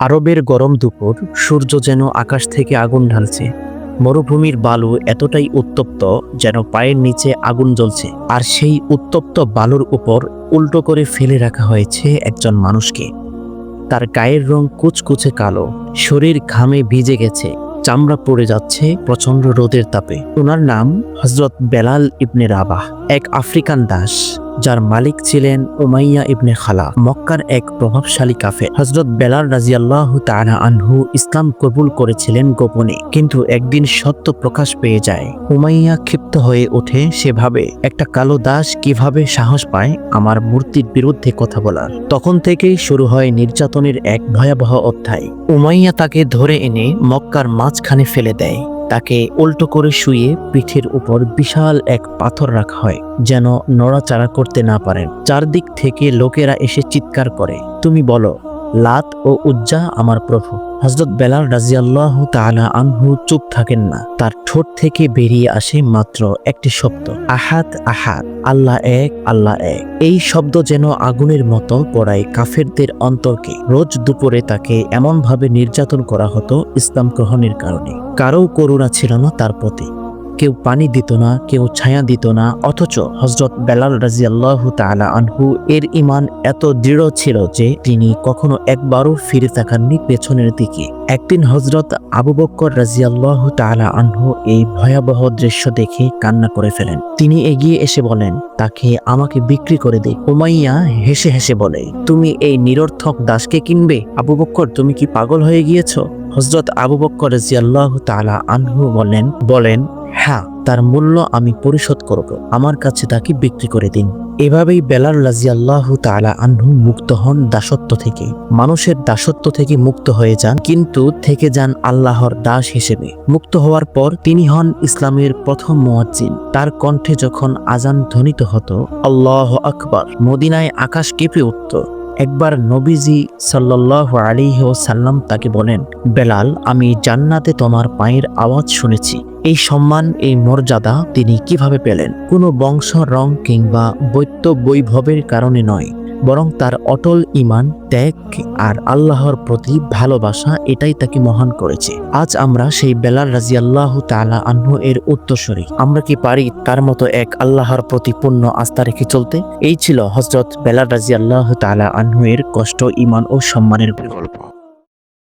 আরবের গরম দুপুর, সূর্য যেন আকাশ থেকে আগুন ঢালছে। মরুভূমির বালু এতটাই উত্তপ্ত যেন পায়ের নিচে আগুন জ্বলছে। আর সেই উত্তপ্ত বালুর উপর উল্টো করে ফেলে রাখা হয়েছে একজন মানুষকে। তার গায়ের রং কুচকুচে কালো, শরীর ঘামে ভিজে গেছে, চামড়া পড়ে যাচ্ছে প্রচণ্ড রোদের তাপে। ওনার নাম হজরত বেলাল ইবনে রাবাহ, এক আফ্রিকান দাস। যার মালিক ছিলেন উমাইয়া ইবনে খালা মক্কার এক প্রভাবশালী কাফে হজরত বেলাল রাজিয়াল্লাহ তাআলা আনহু ইসলাম কবুল করেছিলেন গোপনে, কিন্তু একদিন সত্য প্রকাশ পেয়ে যায়। উমাইয়া ক্ষিপ্ত হয়ে ওঠে সেভাবে, একটা কালো দাস কীভাবে সাহস পায় আমার মূর্তির বিরুদ্ধে কথা বলার? তখন থেকেই শুরু হয় নির্যাতনের এক ভয়াবহ অধ্যায়। উমাইয়া তাকে ধরে এনে মক্কার মাঝখানে ফেলে দেয়। তাকে উল্টো করে শুয়ে পিঠের উপর বিশাল এক পাথর রাখা হয়, যেন নড়াচাড়া করতে না পারেন। চারদিক থেকে লোকেরা এসে চিৎকার করে, তুমি বলো লাত ও উজ্জা আমার প্রভু। হজরত বেলাল রাজিয়াল্লাহ তাআলা আনহু চুপ থাকেন না। তার ঠোঁট থেকে বেরিয়ে আসে মাত্র একটি শব্দ। আহাত আহাত, আল্লাহ এক আল্লাহ এক। এই শব্দ যেন আগুনের মতো পড়ায় কাফেরদের অন্তরকে। রোজ দুপুরে তাকে এমনভাবে নির্যাতন করা হতো ইসলাম গ্রহণের কারণে। কারও করুণা ছিল না তার প্রতি। কেউ পানি দিত না, কেউ ছায়া দিত না, অথচ হজরত বেলাল রাজিয়াল্লাহ তাআলা আনহু এর ইমান এত দৃঢ় ছিল যে তিনি কখনো একবারও ফিরে তাকাননি পেছনের দিকে। একদিন হজরত আবু বক্কর রাজিয়াল্লাহ তাআলা আনহু এই ভয়াবহ দৃশ্য দেখে কান্না করে ফেলেন। তিনি এগিয়ে এসে বলেন, তাকে আমাকে বিক্রি করে দে। উমাইয়া হেসে হেসে বলে, তুমি এই নিরর্থক দাসকে কিনবে? আবু বক্কর, তুমি কি পাগল হয়ে গিয়েছ? হজরত আবু বক্কর রাজিয়াল্লাহ তালা আনহু বলেন বলেন। হ্যাঁ তার মূল্য আমি পরিশোধ করব। আমার কাছে তাকে বিক্রি করে দিন। এভাবেই বেলাল রাজিয়াল্লাহ তালা আনহু মুক্ত হন দাসত্ব থেকে। মানুষের দাসত্ব থেকে মুক্ত হয়ে যান, কিন্তু থেকে যান আল্লাহর দাস হিসেবে। মুক্ত হওয়ার পর তিনি হন ইসলামের প্রথম মুয়াজ্জিন। তার কণ্ঠে যখন আজান ধ্বনিত হতো, আল্লাহ আকবার, মদিনায় আকাশ কেঁপে উঠত। একবার নবীজি সাল্লাহ আলিহ সাল্লাম তাকে বলেন, বেলাল, আমি জান্নাতে তোমার পায়ের আওয়াজ শুনেছি। এই সম্মান, এই মর্যাদা তিনি কীভাবে পেলেন? কোনো বংশ, রং কিংবা বৈত্য বৈভবের কারণে নয়। বরং তার অটল ইমান ত্যাগ আর আল্লাহর প্রতি ভালোবাসা এটাই তাকে মহান করেছে। আজ আমরা সেই বেলাল রাজিয়াল্লাহ তালা আহ্ন এর উত্তরসূরি। আমরা কি পারি তার মতো এক আল্লাহর প্রতি পূর্ণ আস্থা রেখে চলতে? এই ছিল হজরত বেলাল রাজিয়াল্লাহ তালা আহ্ন এর কষ্ট ইমান ও সম্মানের গল্প